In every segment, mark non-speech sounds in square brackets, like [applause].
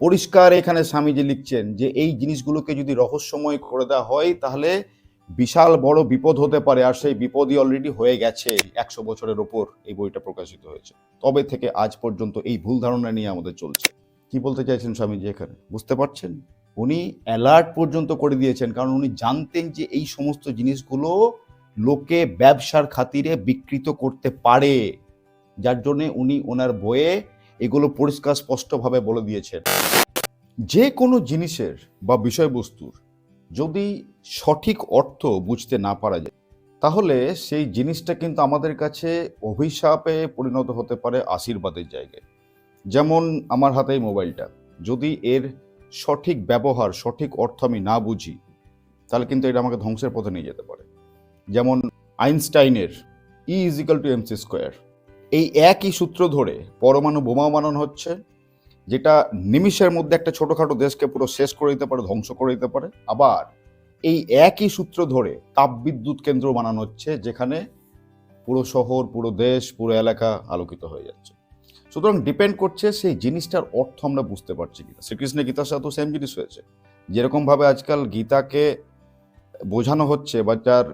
পরিষ্কার এখানে স্বামীজি লিখছেন যে এই জিনিসগুলোকে যদি রহস্যময় করে দেওয়া হয়, তাহলে বিশাল বড় বিপদ হতে পারে। আর সেই বিপদই অলরেডি হয়ে গেছে একশো বছরের ওপর এই বইটা প্রকাশিত হয়েছে। তবে থেকে আজ পর্যন্ত এই ভুল ধারণা নিয়ে আমাদের চলছে। কি বলতে চাইছেন স্বামীজি এখানে? বুঝতে পারছেন? উনি অ্যালার্ট পর্যন্ত করে দিয়েছেন, কারণ উনি জানতেন যে এই সমস্ত জিনিসগুলো লোকে ব্যবসার খাতিরে বিকৃত করতে পারে। যার জন্যে উনি ওনার বইয়ে এগুলো পরিষ্কার, স্পষ্টভাবে বলে দিয়েছেন। যে কোনো জিনিসের বা বিষয়বস্তুর যদি সঠিক অর্থ বুঝতে না পারা যায়, তাহলে সেই জিনিসটা কিন্তু আমাদের কাছে অভিশাপে পরিণত হতে পারে আশীর্বাদের জায়গায়। যেমন আমার হাতে মোবাইলটা। যদি এর সঠিক ব্যবহার, সঠিক অর্থ আমি না বুঝি, তাহলে কিন্তু এটা আমাকে ধ্বংসের পথে নিয়ে যেতে পারে। যেমন আইনস্টাইনের E equal to MC square এই একই সূত্র ধরে পরমাণু বোমা বানানো হচ্ছে, যেটা নিমিষের মধ্যে একটা ছোটোখাটো দেশকে পুরো শেষ করে দিতে পারে, ধ্বংস করে দিতে পারে। আবার এই একই সূত্র ধরে তাপবিদ্যুৎ কেন্দ্র বানানো হচ্ছে, যেখানে পুরো শহর, পুরো দেশ, পুরো এলাকা আলোকিত হয়ে যাচ্ছে। সুতরাং ডিপেন্ড করছে সেই জিনিসটার অর্থ আমরা বুঝতে পারছি কিনা। শ্রীকৃষ্ণের গীতার সাথেও সেম জিনিস হয়েছে। যেরকমভাবে আজকাল গীতাকে বোঝানো হচ্ছে বা যার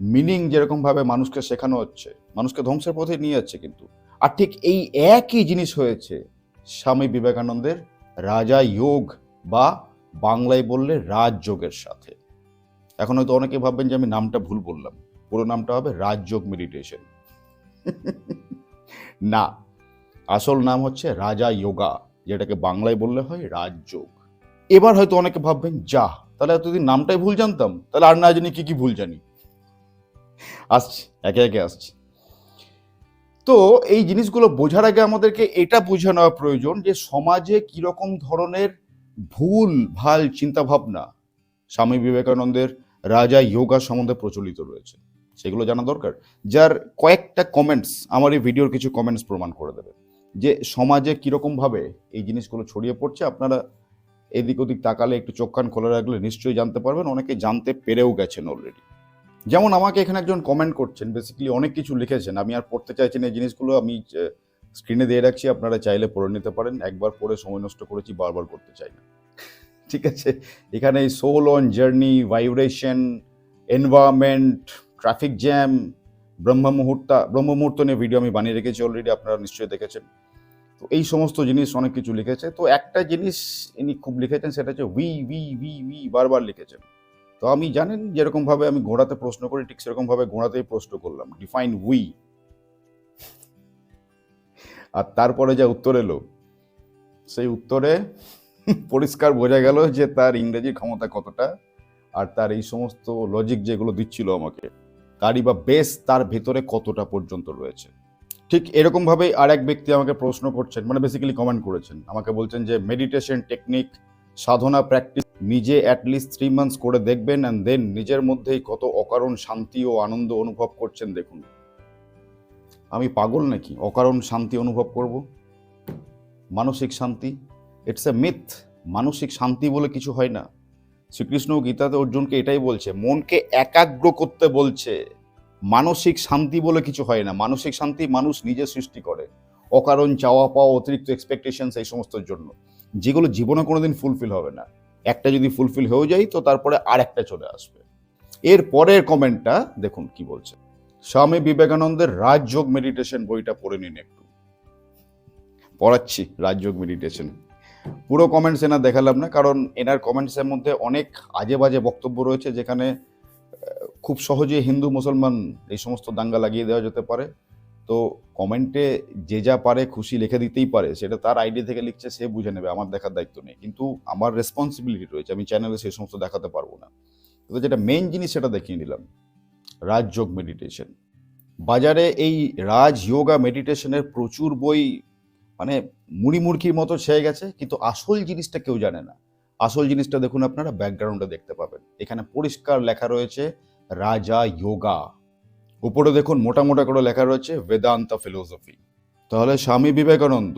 মিনিং যেরকমভাবে মানুষকে শেখানো হচ্ছে, মানুষকে ধ্বংসের পথে নিয়ে যাচ্ছে কিন্তু। আর ঠিক এই একই জিনিস হয়েছে স্বামী বিবেকানন্দের রাজা যোগ বা বাংলায় বললে রাজযোগের সাথে। এখন হয়তো অনেকে ভাববেন যে আমি নামটা ভুল বললাম, পুরো নামটা হবে রাজযোগ মেডিটেশন। [laughs] না, আসল নাম হচ্ছে রাজা যোগা, যেটাকে বাংলায় বললে হয় রাজযোগ এবার হয়তো অনেকে ভাববেন যা তাহলে এতদিন নামটাই ভুল জানতাম, তাহলে আর না জানি কি কি ভুল জানি। আসছি, একে একে আসছি। তো এই জিনিসগুলো বোঝার আগে আমাদেরকে এটা বুঝে নেওয়া প্রয়োজন যে সমাজে কীরকম ধরনের ভুল, ভালো চিন্তা ভাবনা স্বামী বিবেকানন্দের রাজা যোগা সম্বন্ধে প্রচলিত রয়েছে। সেগুলো জানা দরকার। যার কয়েকটা কমেন্টস আমার এই ভিডিওর কিছু কমেন্টস প্রমাণ করে দেবে। যে সমাজে কীরকম ভাবে এই জিনিসগুলো ছড়িয়ে পড়ছে, আপনারা এদিক ওদিক তাকালে, একটু চোখ কান খোলা রাখলে নিশ্চয়ই জানতে পারবেন। অনেকে জানতে পেরেও গেছেন অলরেডি যেমন আমাকে এখানে একজন কমেন্ট করছেন বেসিক্যালি অনেক কিছু লিখেছেন। আমি আর পড়তে চাইছি না এই জিনিসগুলো, আমি স্ক্রিনে দিয়ে রাখছি, আপনারা চাইলে পড়ে নিতে পারেন। একবার পড়ে সময় নষ্ট করেছি, বারবার করতে চাই না। ঠিক আছে? এখানে soul on journey vibration environment traffic jam ব্রহ্ম মুহূর্তা, ব্রহ্ম মুহূর্ত নিয়ে ভিডিও আমি বানিয়ে রেখেছি অলরেডি আপনারা নিশ্চয়ই দেখেছেন। তো এই সমস্ত জিনিস অনেক কিছু লিখেছে। তো একটা জিনিস ইনি খুব লিখেছেন, সেটা হচ্ছে উই উই উই উই বারবার লিখেছেন। তো আমি জানেন যেরকমভাবে আমি ঘোড়াতে প্রশ্ন করি, ঠিক সেরকমভাবে ঘোড়াতেই প্রশ্ন করলাম। ডিফাইন উই আর তারপরে যা উত্তর এলো, সেই উত্তরে পরিষ্কার বোঝা গেল যে তার ইংরেজি ক্ষমতা কতটা আর তার এই সমস্ত লজিক যেগুলো দিচ্ছিল আমাকে, তারই বা বেস তার ভেতরে কতটা পর্যন্ত রয়েছে। ঠিক এরকমভাবেই আর এক ব্যক্তি আমাকে প্রশ্ন করছেন মানে বেসিক্যালি কমেন্ট করেছেন। আমাকে বলছেন যে মেডিটেশন টেকনিক সাধনা প্র্যাকটিস নিজে অ্যাটলিস্ট থ্রি মান্থস করে দেখবেন অ্যান্ড দেন নিজের মধ্যেই কত অকারণ শান্তি ও আনন্দ অনুভব করছেন দেখুন। আমি পাগল নাকি? অকারণ শান্তি অনুভব করব? মানসিক শান্তি? ইটস এ মিথ মানসিক শান্তি বলে কিছু হয় না। শ্রীকৃষ্ণ গীতাতে অর্জুনকে এটাই বলছে, মনকে একাগ্র করতে বলছে। মানসিক শান্তি বলে কিছু হয় না। মানসিক শান্তি মানুষ নিজে সৃষ্টি করে। অকারণ চাওয়া পাওয়া অতিরিক্ত এক্সপেকটেশনস এই সমস্তর জন্য। যেগুলো জীবনে কোনোদিন ফুলফিল হবে না। একটা যদি ফুলফিল হয়ে যায়, তো তারপরে আর একটা চলে আসবে। এর পরের কমেন্টটা দেখুন কি বলছে। স্বামী বিবেকানন্দের রাজযোগ মেডিটেশন বইটা পড়ে নিন একটু। পড়াচ্ছি রাজযোগ মেডিটেশন পুরো কমেন্টস এনার দেখালাম না, কারণ এনার কমেন্টসের মধ্যে অনেক আজে বাজে বক্তব্য রয়েছে, যেখানে খুব সহজে হিন্দু, মুসলমান এই সমস্ত দাঙ্গা লাগিয়ে দেওয়া যেতে পারে। তো কমেন্টে যে যা পারে খুশি লিখে দিতেই পারে, সেটা তার আইডি থেকে লিখছে, সে বুঝে নেবে, আমার দেখার দায়িত্ব নেই। কিন্তু আমার রেসপন্সিবিলিটি রয়েছে, আমি চ্যানেলে সেই সমস্ত দেখাতে পারব না। তো যেটা মেন জিনিস সেটা দেখিয়ে নিলাম রাজযোগ মেডিটেশন বাজারে এই রাজ যোগা মেডিটেশনের প্রচুর বই মানে মুড়িমুড়কির মতো ছেয়ে গেছে, কিন্তু আসল জিনিসটা কেউ জানে না। আসল জিনিসটা দেখুন আপনারা ব্যাকগ্রাউন্ডে দেখতে পাবেন। এখানে পরিষ্কার লেখা রয়েছে, রাজা যোগা উপরে দেখুন মোটা মোটা করে লেখা রয়েছে বেদান্ত ফিলোসফি তাহলে স্বামী বিবেকানন্দ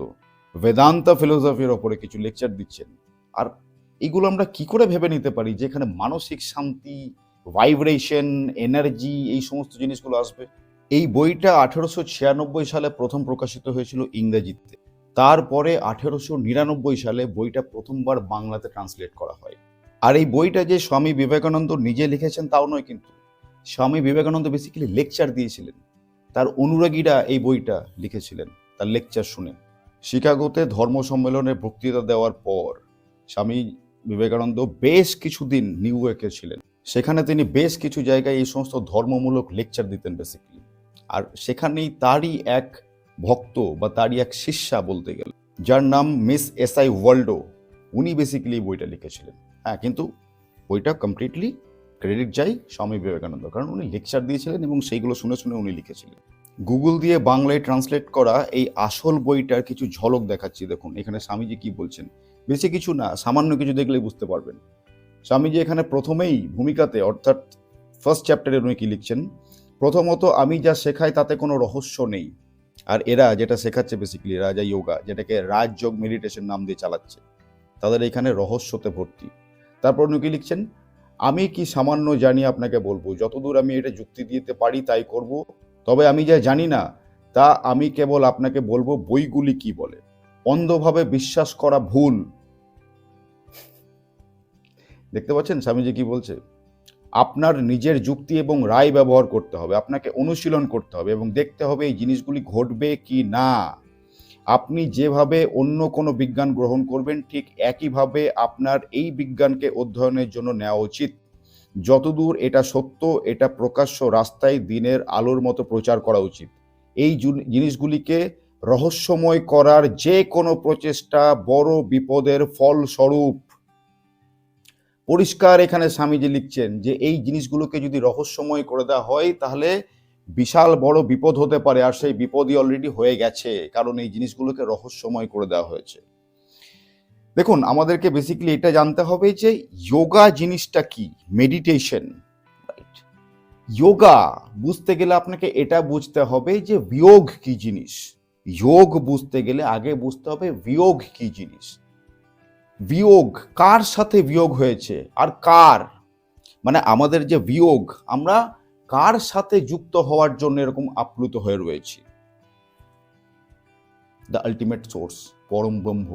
বেদান্ত ফিলোসফির ওপরে কিছু লেকচার দিচ্ছেন। আর এগুলো আমরা কি করে ভেবে নিতে পারি? যেখানে মানসিক শান্তি ভাইব্রেশন এনার্জি এই সমস্ত জিনিসগুলো আসবে। এই বইটা আঠেরোশো ছিয়ানব্বই সালে প্রথম প্রকাশিত হয়েছিল ইংরেজিতে। তারপরে আঠেরোশো নিরানব্বই সালে বইটা প্রথমবার বাংলাতে ট্রান্সলেট করা হয়। আর এই বইটা যে স্বামী বিবেকানন্দ নিজে লিখেছেন তাও নয় কিন্তু। স্বামী বিবেকানন্দ বেসিক্যালি লেকচার দিয়েছিলেন। তার অনুরাগীরা এই বইটা লিখেছিলেন, তার লেকচার শুনে। শিকাগোতে ধর্ম সম্মেলনে বক্তৃতা দেওয়ার পর স্বামী বিবেকানন্দ বেশ কিছুদিন নিউ ইয়র্কে ছিলেন। সেখানে তিনি বেশ কিছু জায়গায় এই সমস্ত ধর্মমূলক লেকচার দিতেন বেসিক্যালি আর সেখানেই তারই এক ভক্ত বা তারই এক শিষ্যা বলতে গেলে, যার নাম মিস এস আই ওয়ার্ল্ডো উনি বেসিক্যালি বইটা লিখেছিলেন। হ্যাঁ কিন্তু বইটা কমপ্লিটলি ক্রেডিট যাই, স্বামী বিবেকানন্দ। কারণ উনি লেকচার দিয়েছিলেন এবং সেইগুলো শুনে শুনে উনি লিখেছিলেন। গুগল দিয়ে বাংলায় ট্রান্সলেট করা এই আসল বইটার কিছু ঝলক দেখাচ্ছি, দেখুন, এখানে স্বামীজি কি বলছেন? বেশি কিছু না, সামান্য কিছু দেখলেই বুঝতে পারবেন। স্বামীজি এখানে প্রথমেই ভূমিকাতে, অর্থাৎ ফার্স্ট চ্যাপ্টারে উনি কি লিখছেন? প্রথমত, আমি যা শেখাই তাতে কোনো রহস্য নেই। আর এরা যেটা শেখাচ্ছে বেসিক্যালি রাজা যোগা যেটাকে রাজযোগ মেডিটেশন নাম দিয়ে চালাচ্ছে। তাদের এখানে রহস্যতে ভর্তি। তারপর উনি কি লিখছেন? আমি কি সামান্য জানি আপনাকে বলব, যতদূর আমি এটা যুক্তি দিতে পারি তাই করব, তবে আমি যা জানি না, তা আমি কেবল আপনাকে বলব বইগুলি কি বলে। অন্ধভাবে বিশ্বাস করা ভুল। দেখতে পাচ্ছেন? স্বামীজি কি বলছে? আপনার নিজের যুক্তি এবং রায় ব্যবহার করতে হবে, আপনাকে অনুশীলন করতে হবে এবং দেখতে হবে এই জিনিসগুলি ঘটবে কি না। আপনি যেভাবে অন্য কোনো বিজ্ঞান গ্রহণ করবেন, ঠিক একইভাবে আপনার এই বিজ্ঞানকে অধ্যয়নের জন্য নেওয়া উচিত। যতদূর এটা সত্য, এটা প্রকাশ্য রাস্তায় দিনের আলোর মতো প্রচার করা উচিত। এই জিনিসগুলিকে রহস্যময় করার যে কোনো প্রচেষ্টা বড় বিপদের ফলস্বরূপ। পরিষ্কার এখানে স্বামীজি লিখছেন যে, এই জিনিসগুলোকে যদি রহস্যময় করে দেওয়া হয়, তাহলে বিশাল বড় বিপদ হতে পারে আর সেই বিপদই অলরেডি হয়ে গেছে, কারণ এই জিনিসগুলোকে রহস্যময় করে দেওয়া হয়েছে। দেখুন, আমাদেরকে বেসিক্যালি এটা জানতে হবে যে যোগা জিনিসটা কি? মেডিটেশন যোগা বুঝতে গেলে আপনাকে এটা বুঝতে হবে যে বিয়োগ কি জিনিস? যোগ বুঝতে গেলে আগে বুঝতে হবে বিয়োগ কি জিনিস? বিয়োগ কার সাথে বিয়োগ হয়েছে? আর কার? মানে আমাদের যে বিয়োগ, আমরা কার সাথে যুক্ত হওয়ার জন্য এরকম আপ্লুত হয়ে রয়েছি? দ্য আলটিমেট সোর্স পরম ব্রহ্ম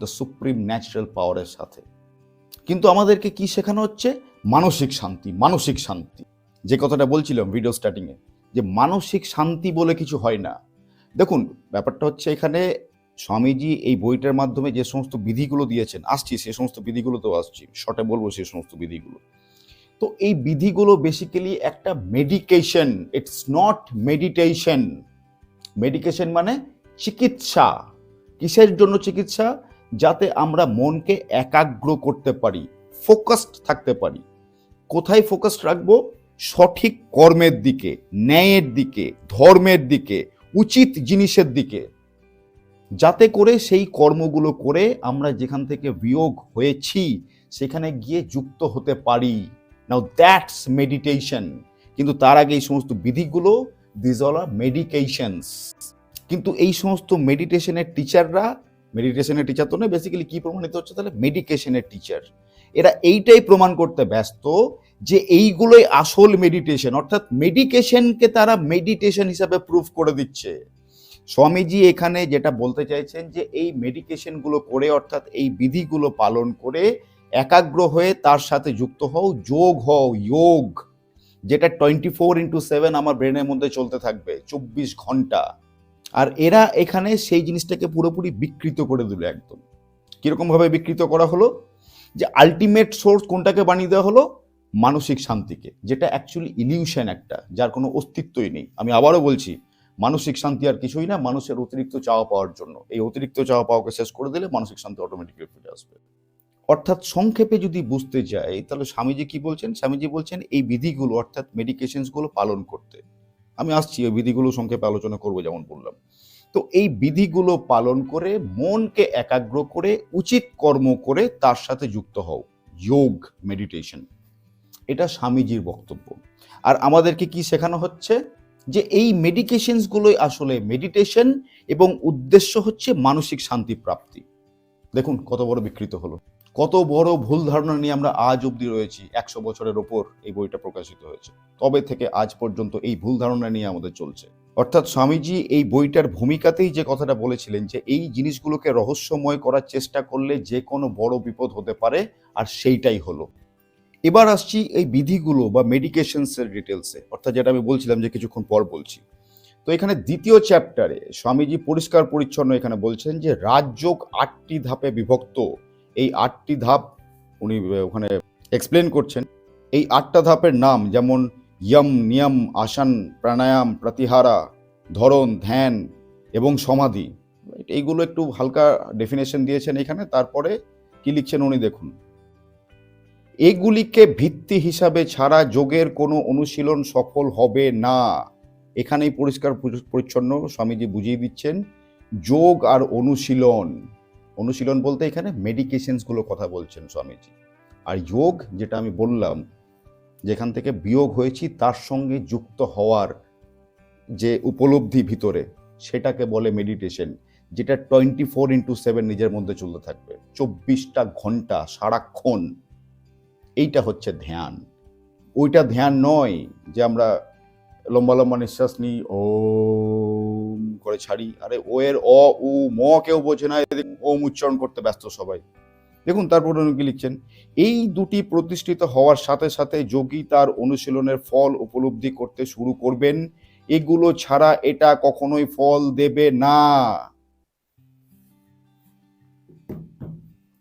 দ্য সুপ্রিম ন্যাচারাল পাওয়ারের সাথে। কিন্তু আমাদেরকে কি শেখানো হচ্ছে? মানসিক শান্তি মানসিক শান্তি। যে কথাটা বলছিলাম ভিডিও স্টার্টিংয়ে যে মানসিক শান্তি বলে কিছু হয় না। দেখুন, ব্যাপারটা হচ্ছে এখানে স্বামীজি এই বইটার মাধ্যমে যে সমস্ত বিধিগুলো দিয়েছেন, আসছি, সে সমস্ত বিধিগুলোতেও আসছি শর্টে বলব সে সমস্ত বিধিগুলো। তো এই বিধিগুলো বেসিক্যালি একটা medication it's not meditation medication মানে চিকিৎসা। কিসের জন্য চিকিৎসা? যাতে আমরা মনকে একাগ্র করতে পারি ফোকাসড থাকতে পারি। কোথায় ফোকাসড রাখব? সঠিক কর্মের দিকে, ন্যায়ের দিকে, ধর্মের দিকে, উচিত জিনিসের দিকে। যাতে করে সেই কর্মগুলো করে আমরা যেখান থেকে বিয়োগ হয়েছি, সেখানে গিয়ে যুক্ত হতে পারি। নাও দ্যাটস মেডিটেশন কিন্তু তার আগে এই সমস্ত বিধিগুলো দিজ অল আর মেডিকেশনস কিন্তু এই সমস্ত মেডিটেশনের টিচাররা মেডিটেশনের টিচার তো নয় বেসিক্যালি কি প্রমাণিত হচ্ছে? তাহলে মেডিকেশনের টিচার এরা এইটাই প্রমাণ করতে ব্যস্ত যে এইগুলোই আসল মেডিটেশন অর্থাৎ মেডিকেশনকে তারা মেডিটেশন হিসাবে প্রুফ করে দিচ্ছে। স্বামীজি এখানে যেটা বলতে চাইছেন যে এই মেডিকেশনগুলো করে, অর্থাৎ এই বিধিগুলো পালন করে একাগ্র হয়ে তার সাথে যুক্ত হও, যোগ হও, যোগ, যেটা টোয়েন্টি ফোর ইন্টু সেভেন আমার ব্রেনের মধ্যে চলতে থাকবে, চব্বিশ ঘণ্টা। আর এরা এখানে সেই জিনিসটাকে পুরোপুরি বিকৃত করে দিল একদম। কীরকমভাবে বিকৃত করা হলো? যে আলটিমেট সোর্স কোনটাকে বানিয়ে দেওয়া হলো? মানসিক শান্তিকে, যেটা অ্যাকচুয়ালি ইলিউশন একটা, যার কোনো অস্তিত্বই নেই। আমি আবারও বলছি, মানসিক শান্তি আর কিছুই না, মানুষের অতিরিক্ত চাওয়া পাওয়ার জন্য। এই অতিরিক্ত চাওয়া পাওয়াকে শেষ করে দিলে মানসিক শান্তি অটোমেটিক্যালি ফিরে আসবে। অর্থাৎ সংক্ষেপে যদি বুঝতে যাই, তাহলে স্বামীজি কি বলছেন? স্বামীজি বলছেন, এই বিধিগুলো, অর্থাৎ মেডিকেশনসগুলো পালন করতে। আমি আসছি, ওই বিধিগুলো সংক্ষেপে আলোচনা করব যেমন বললাম। তো এই বিধিগুলো পালন করে, মনকে একাগ্র করে, উচিত কর্ম করে তার সাথে যুক্ত হও। যোগ মেডিটেশন এটা স্বামীজির বক্তব্য। আর আমাদেরকে কি শেখানো হচ্ছে? যে এই মেডিকেশনসগুলোই আসলে মেডিটেশন এবং উদ্দেশ্য হচ্ছে মানসিক শান্তি প্রাপ্তি। দেখুন কত বড় বিকৃত হলো। কত বড় ভুল ধারণা নিয়ে আমরা আজ অবধি রয়েছি, একশো বছরের ওপর এই বইটা প্রকাশিত হয়েছে। তবে থেকে আজ পর্যন্ত এই ভুল ধারণা নিয়ে আমাদের চলছে। অর্থাৎ স্বামীজি এই বইটার ভূমিকাতেই যে কথাটা বলেছিলেন যে, এই জিনিসগুলোকে রহস্যময় করার চেষ্টা করলে যে কোনো বড় বিপদ হতে পারে, আর সেইটাই হলো। এবার আসছি এই বিধিগুলো বা মেডিকেশনসের ডিটেলসে। অর্থাৎ যেটা আমি বলছিলাম যে কিছুক্ষণ পর বলছি। তো এখানে দ্বিতীয় চ্যাপ্টারে স্বামীজি পরিষ্কার পরিচ্ছন্ন এখানে বলছেন যে, রাজযোগ আটটি ধাপে বিভক্ত। এই আটটি ধাপ উনি ওখানে এক্সপ্লেন করছেন। এই আটটা ধাপের নাম যেমন ইয়ম, নিয়ম, আসন, প্রাণায়াম, প্রতিহারা, ধরন, ধ্যান এবং সমাধি। এইগুলো একটু হালকা ডেফিনেশন দিয়েছেন এখানে, তারপরে কি লিখছেন উনি দেখুন। এগুলিকে ভিত্তি হিসাবে ছাড়া যোগের কোনো অনুশীলন সফল হবে না। এখানেই পরিষ্কার পরিচ্ছন্ন স্বামীজি বুঝিয়ে দিচ্ছেন, যোগ আর অনুশীলন। অনুশীলন বলতে এখানে মেডিকেশনসগুলো কথা বলছেন স্বামীজি। আর যোগ, যেটা আমি বললাম, যেখান থেকে বিয়োগ হয়েছি, তার সঙ্গে যুক্ত হওয়ার যে উপলব্ধি ভিতরে, সেটাকে বলে মেডিটেশন যেটা টোয়েন্টি ফোর ইন্টু সেভেন নিজের মধ্যে চলতে থাকবে। চব্বিশটা ঘণ্টা, সারাক্ষণ, এইটা হচ্ছে ধ্যান। ওইটা ধ্যান নয় যে আমরা লম্বা লম্বা নিঃশ্বাস নিই ও করে ছাড়ি। আরে ও এর অ, উ, ম কেউ বোঝে না ওম উচ্চারণ করতে ব্যস্ত সবাই। দেখুন তারপর উনি লিখছেন? এই দুটি প্রতিষ্ঠিত হওয়ার সাথে সাথে যোগী তার অনুশীলনের ফল উপলব্ধি করতে শুরু করবেন। এগুলো ছাড়া এটা কখনোই ফল দেবে না।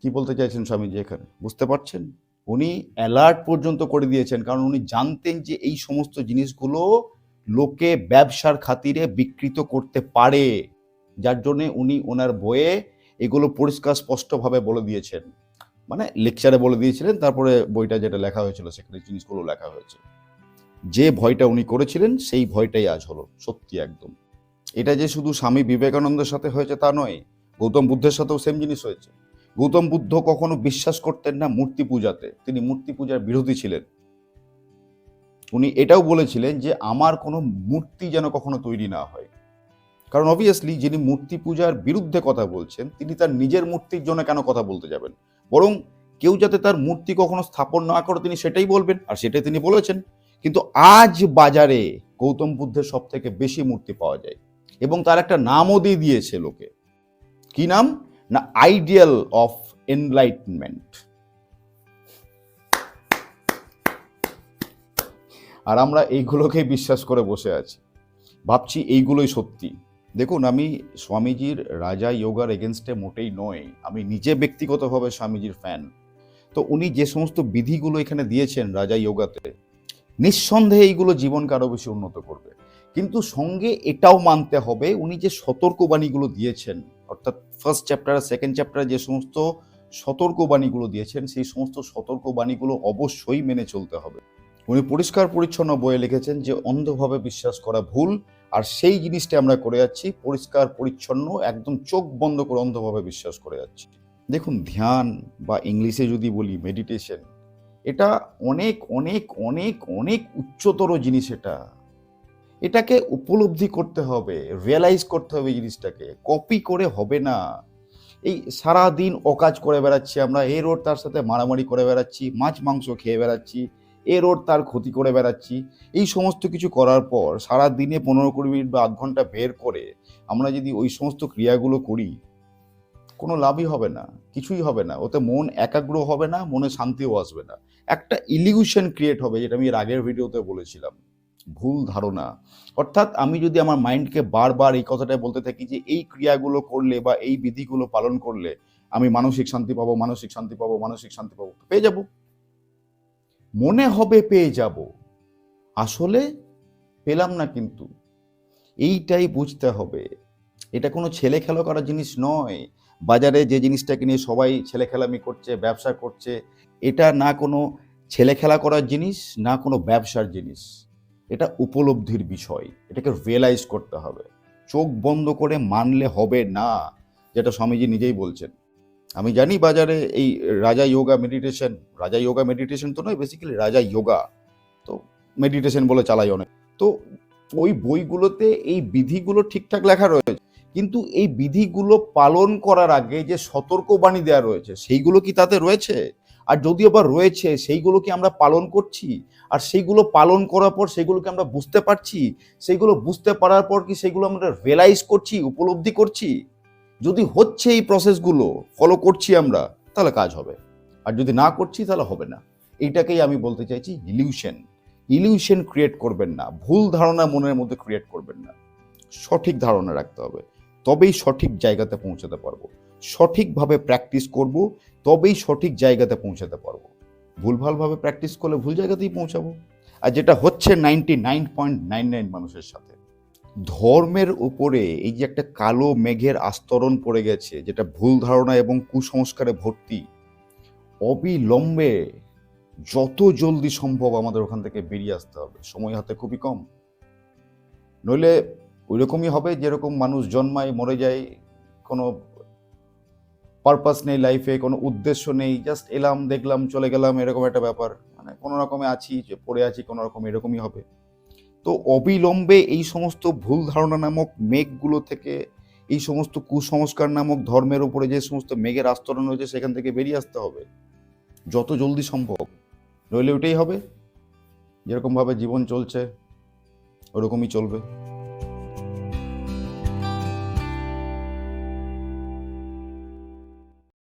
কি বলতে চাইছেন স্বামীজি এখানে? বুঝতে পারছেন? উনি অ্যালার্ট পর্যন্ত করে দিয়েছেন, কারণ উনি জানতেন যে এই সমস্ত জিনিসগুলো লোকে ব্যবসার খাতিরে বিকৃত করতে পারে। যার জন্য উনি ওনার বইয়ে এগুলো পরিষ্কার স্পষ্টভাবে বলে দিয়েছেন। মানে লেকচারে বলে দিয়েছিলেন, তারপরে বইটা যেটা লেখা হয়েছিল, সেখানে জিনিসগুলো লেখা হয়েছে। যে ভয়টা উনি করেছিলেন, সেই ভয়টাই আজ হলো, সত্যি একদম। এটা যে শুধু স্বামী বিবেকানন্দের সাথে হয়েছে তা নয়, গৌতম বুদ্ধের সাথেও সেম জিনিস হয়েছে। গৌতম বুদ্ধ কখনো বিশ্বাস করতেন না মূর্তি পূজাতে, তিনি মূর্তি পূজার বিরোধী ছিলেন। উনি এটাও বলেছিলেন যে, আমার কোনো মূর্তি যেন কখনো তৈরি না হয়। কারণ অবভিয়াসলি যিনি মূর্তি পূজার বিরুদ্ধে কথা বলছেন, তিনি তার নিজের মূর্তির জন্য কেন কথা বলতে যাবেন? বরং কেউ যাতে তার মূর্তি কখনো স্থাপন না করে, তিনি সেটাই বলবেন, আর সেটাই তিনি বলেছেন। কিন্তু আজ বাজারে গৌতম বুদ্ধের সব থেকে বেশি মূর্তি পাওয়া যায়, এবং তার একটা নামও দিয়ে দিয়েছে লোকে। কি নাম? না আইডিয়াল অফ এনলাইটমেন্ট আর আমরা এইগুলোকেই বিশ্বাস করে বসে আছি। ভাবছি এইগুলোই সত্যি। দেখুন, আমি স্বামীজির রাজা যোগার এগেনস্টে মোটেই নয় আমি নিজে ব্যক্তিগতভাবে স্বামীজির ফ্যান তো উনি যে সমস্ত বিধিগুলো এখানে দিয়েছেন রাজা যোগাতে নিঃসন্দেহে এইগুলো জীবনকে আরও বেশি উন্নত করবে। কিন্তু সঙ্গে এটাও মানতে হবে, উনি যে সতর্কবাণীগুলো দিয়েছেন, অর্থাৎ ফার্স্ট চ্যাপ্টার সেকেন্ড চ্যাপ্টারে যে সমস্ত সতর্কবাণীগুলো দিয়েছেন, সেই সমস্ত সতর্কবাণীগুলো অবশ্যই মেনে চলতে হবে। উনি পরিষ্কার পরিচ্ছন্ন বইয়ে লিখেছেন যে, অন্ধভাবে বিশ্বাস করা ভুল আর সেই জিনিসটা আমরা করে যাচ্ছি, পরিষ্কার, পরিচ্ছন্ন, একদম চোখ বন্ধ করে অন্ধভাবে বিশ্বাস করে যাচ্ছি। দেখুন, ধ্যান বা ইংলিশে যদি বলি মেডিটেশন, এটা অনেক অনেক অনেক অনেক উচ্চতর জিনিস এটা। এটাকে উপলব্ধি করতে হবে রিয়েলাইজ করতে হবে জিনিসটাকে। কপি করে হবে না। এই সারা দিন অকাজ করে বেড়াচ্ছি আমরা এর ওর তার সাথে মারামারি করে বেড়াচ্ছি, মাছ, মাংস খেয়ে বেড়াচ্ছি এর ওর তার ক্ষতি করে বেড়াচ্ছি। এই সমস্ত কিছু করার পর সারা দিনে পনেরো কুড়ি মিনিট বা আধ ঘণ্টা বের করে আমরা যদি ওই সমস্ত ক্রিয়াগুলো করি, কোনো লাভই হবে না, কিছুই হবে না। ওতে মন একাগ্র হবে না, মনে শান্তিও আসবে না। একটা ইলিউশন ক্রিয়েট হবে, যেটা আমি এর আগের ভিডিওতে বলেছিলাম। ভুল ধারণা। অর্থাৎ আমি যদি আমার মাইন্ডকে বারবার এই কথাটা বলতে থাকি যে, এই ক্রিয়াগুলো করলে বা এই বিধিগুলো পালন করলে আমি মানসিক শান্তি পাবো, মানসিক শান্তি পাবো, মানসিক শান্তি পাবো, পেয়ে যাব। মনে হবে পেয়ে যাব। আসলে পেলাম না কিন্তু। এইটাই বুঝতে হবে। এটা কোনো ছেলে খেলা করার জিনিস নয়। বাজারে যে জিনিসটাকে নিয়ে সবাই ছেলে খেলামি করছে, ব্যবসা করছে, এটা না কোনো ছেলে খেলা করার জিনিস, না কোনো ব্যবসার জিনিস। এটা উপলব্ধির বিষয়। এটাকে রিয়েলাইজ করতে হবে। চোখ বন্ধ করে মানলে হবে না, যেটা স্বামীজি নিজেই বলছেন। আমি জানি বাজারে এই রাজা যোগা মেডিটেশন রাজা যোগা মেডিটেশন তো নয় বেসিক্যালি রাজা যোগা তো মেডিটেশন বলে চালাই অনেক। তো ওই বইগুলোতে এই বিধিগুলো ঠিকঠাক লেখা রয়েছে, কিন্তু এই বিধিগুলো পালন করার আগে যে সতর্কবাণী দেওয়া রয়েছে, সেইগুলো কি তাতে রয়েছে? আর যদিও বা রয়েছে, সেইগুলো কি আমরা পালন করছি? আর সেইগুলো পালন করার পর সেগুলোকে আমরা বুঝতে পারছি? সেইগুলো বুঝতে পারার পর কি সেগুলো আমরা রিয়েলাইজ করছি, উপলব্ধি করছি? যদি হচ্ছে এই প্রসেসগুলো ফলো করছি আমরা, তাহলে কাজ হবে। আর যদি না করছি, তাহলে হবে না। এইটাকেই আমি বলতে চাইছি ইলিউশন ইলিউশন ক্রিয়েট করবেন না। ভুল ধারণা মনের মধ্যে ক্রিয়েট করবেন না। সঠিক ধারণা রাখতে হবে। তবেই সঠিক জায়গাতে পৌঁছাতে পারব। সঠিকভাবে প্র্যাকটিস করব, তবেই সঠিক জায়গাতে পৌঁছাতে পারব। ভুলভালভাবে প্র্যাকটিস করলে ভুল জায়গাতেই পৌঁছাবো। আর যেটা হচ্ছে ninety nine point nine nine মানুষের সাথে ধর্মের উপরে এই যে একটা কালো মেঘের আস্তরণ পড়ে গেছে, যেটা ভুল ধারণা এবং কুসংস্কারে ভর্তি, অবিলম্বে যত জলদি সম্ভব আমাদের ওখান থেকে বেরিয়ে আসতে হবে। সময় হাতে খুবই কম। নইলে ওই রকমই হবে যেরকম মানুষ জন্মায়, মরে যায়, কোনো পারপাস নেই লাইফে কোনো উদ্দেশ্য নেই জাস্ট এলাম, দেখলাম, চলে গেলাম, এরকম একটা ব্যাপার। মানে কোনো রকমে আছি, যে পড়ে আছি, কোনো রকম এরকমই হবে। তো অবিলম্বে এই সমস্ত ভুল ধারণা নামক মেঘগুলো থেকে, এই সমস্ত কুসংস্কার নামক ধর্মের উপরে যে সমস্ত মেঘের আস্তরণ রয়েছে সেখান থেকে বেরিয়ে আসতে হবে। যত জলদি সম্ভব। নইলে ওটাই হবে। যেরকমভাবে জীবন চলছে, ওরকমই চলবে।